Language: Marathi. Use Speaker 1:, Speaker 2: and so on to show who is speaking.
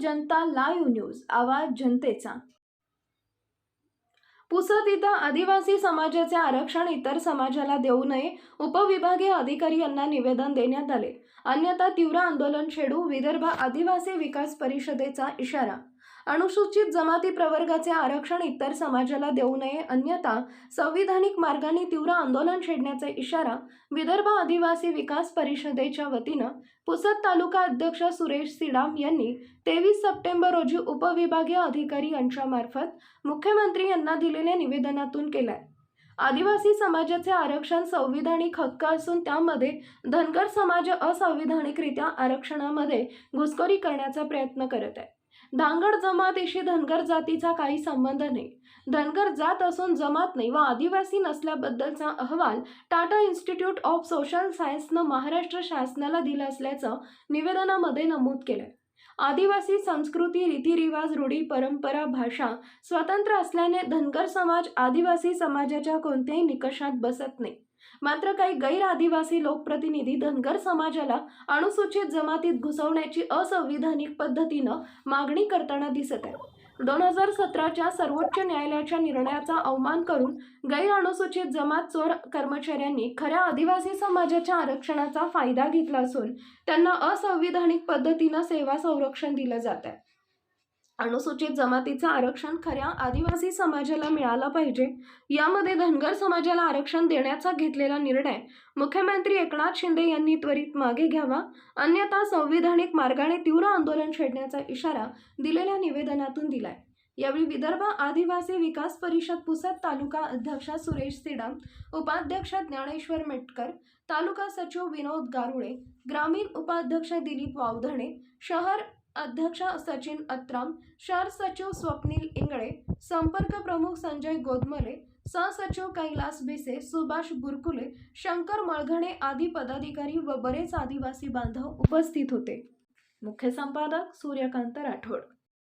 Speaker 1: जनता लाईव्ह न्यूज आवाज जनतेचा. पुसद इथं आदिवासी समाजाचे आरक्षण इतर समाजाला देऊ नये उपविभागीय अधिकारी यांना निवेदन देण्यात आले. अन्यथा तीव्र आंदोलन छेडू विदर्भ आदिवासी विकास परिषदेचा इशारा. अनुसूचित जमाती प्रवर्गाचे आरक्षण इतर समाजाला देऊ नये अन्यथा संविधानिक मार्गाने तीव्र आंदोलन छेडण्याचा इशारा विदर्भ आदिवासी विकास परिषदेच्या वतीनं पुसद तालुका अध्यक्ष सुरेश सिडाम यांनी तेवीस सप्टेंबर रोजी उपविभागीय अधिकारी यांच्यामार्फत मुख्यमंत्री यांना दिलेल्या निवेदनातून केलाय. आदिवासी समाजाचे आरक्षण संविधानिक हक्क असून त्यामध्ये धनगर समाज असंविधानिकरित्या आरक्षणामध्ये घुसखोरी करण्याचा प्रयत्न करत आहे. धांगड जमातीशी धनगर जातीचा काही संबंध नाही. धनगर जात असून जमात नाही व आदिवासी नसल्याबद्दलचा अहवाल टाटा इन्स्टिट्यूट ऑफ सोशल सायन्सनं महाराष्ट्र शासनाला दिला असल्याचं निवेदनामध्ये नमूद केलंय. आदिवासी संस्कृती रीतिरिवाज रूढी परंपरा भाषा स्वतंत्र असल्याने धनगर समाज आदिवासी समाजाच्या कोणत्याही निकषात बसत नाही. मात्र काही गैर आदिवासी लोकप्रतिनिधी धनगर समाजाला अनुसूचित जमातीत घुसवण्याची असंविधानिक पद्धतीनं मागणी करताना दिसत आहे दोन हजार सतराच्या सर्वोच्च न्यायालयाच्या निर्णयाचा अवमान करून गैर अनुसूचित जमात चोर कर्मचाऱ्यांनी खऱ्या आदिवासी समाजाच्या आरक्षणाचा फायदा घेतला असून त्यांना असंविधानिक पद्धतीनं सेवा संरक्षण दिलं जात आहे अनुसूचित जमातीचं आरक्षण खऱ्या आदिवासी समाजाला मिळालं पाहिजे. यामध्ये धनगर समाजाला आरक्षण देण्याचा घेतलेला निर्णय मुख्यमंत्री एकनाथ शिंदे यांनी त्वरित मागे घ्यावा. अन्यथा संविधानिक मार्गाने तीव्र आंदोलन छेडण्याचा इशारा दिलेल्या निवेदनातून दिलाय. यावेळी विदर्भ आदिवासी विकास परिषद पुसद तालुका अध्यक्ष सुरेश सिडाम उपाध्यक्ष ज्ञानेश्वर मेटकर तालुका सचिव विनोद गारुळे ग्रामीण उपाध्यक्ष दिलीप वावधणे शहर अध्यक्ष सचिन अत्राम शहर सचिव स्वप्नील इंगळे संपर्क प्रमुख संजय गोदमले सहसचिव कैलास भिसे सुभाष बुरकुले शंकर मळघणे आदी पदाधिकारी व बरेच आदिवासी बांधव उपस्थित होते. मुख्य संपादक सूर्यकांत राठोड.